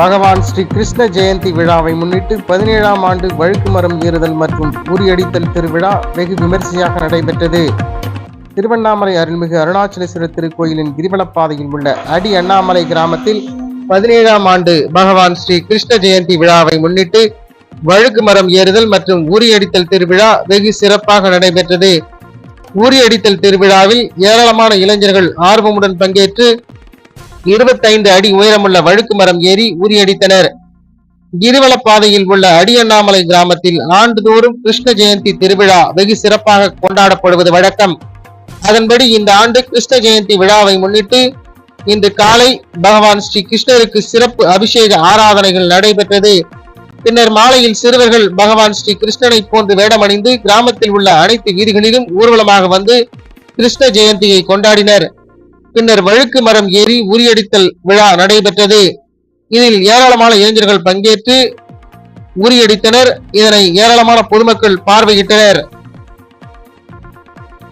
பகவான் ஸ்ரீ கிருஷ்ண ஜெயந்தி விழாவை முன்னிட்டு பதினேழாம் ஆண்டு வழுக்கு மரம் ஏறுதல் மற்றும் உரியடித்தல் திருவிழா வெகு விமரிசையாக நடைபெற்றது. திருவண்ணாமலை அருள்மிகு அருணாச்சலேஸ்வரர் திருக்கோயிலின் கிரிவலப்பாதையில் உள்ள அடி அண்ணாமலை கிராமத்தில் பதினேழாம் ஆண்டு பகவான் ஸ்ரீ கிருஷ்ண ஜெயந்தி விழாவை முன்னிட்டு வழுக்கு மரம் ஏறுதல் மற்றும் ஊரியடித்தல் திருவிழா வெகு சிறப்பாக நடைபெற்றது. ஊரியடித்தல் திருவிழாவில் ஏராளமான இளைஞர்கள் ஆர்வமுடன் பங்கேற்று இருபத்தைந்து அடி உயரமுள்ள வழுக்கு மரம் ஏறி உரியடித்தனர். கிரிவலப்பாதையில் உள்ள அடியண்ணாமலை கிராமத்தில் ஆண்டுதோறும் கிருஷ்ண ஜெயந்தி திருவிழா வெகு சிறப்பாக கொண்டாடப்படுவது வழக்கம். அதன்படி இந்த ஆண்டு கிருஷ்ண ஜெயந்தி விழாவை முன்னிட்டு இன்று காலை பகவான் ஸ்ரீ கிருஷ்ணருக்கு சிறப்பு அபிஷேக ஆராதனைகள் நடைபெற்றது. பின்னர் மாலையில் சிறுவர்கள் பகவான் ஸ்ரீ கிருஷ்ணனை போன்று வேடமணிந்து கிராமத்தில் உள்ள அனைத்து வீதிகளிலும் ஊர்வலமாக வந்து கிருஷ்ண ஜெயந்தியை கொண்டாடினர். பின்னர் வழுக்கு மரம் ஏறி உரியடித்தல் விழா நடைபெற்றது. இதில் ஏராளமான இளைஞர்கள் பங்கேற்று உரியடித்தனர். இதனை ஏராளமான பொதுமக்கள் பார்வையிட்டனர்.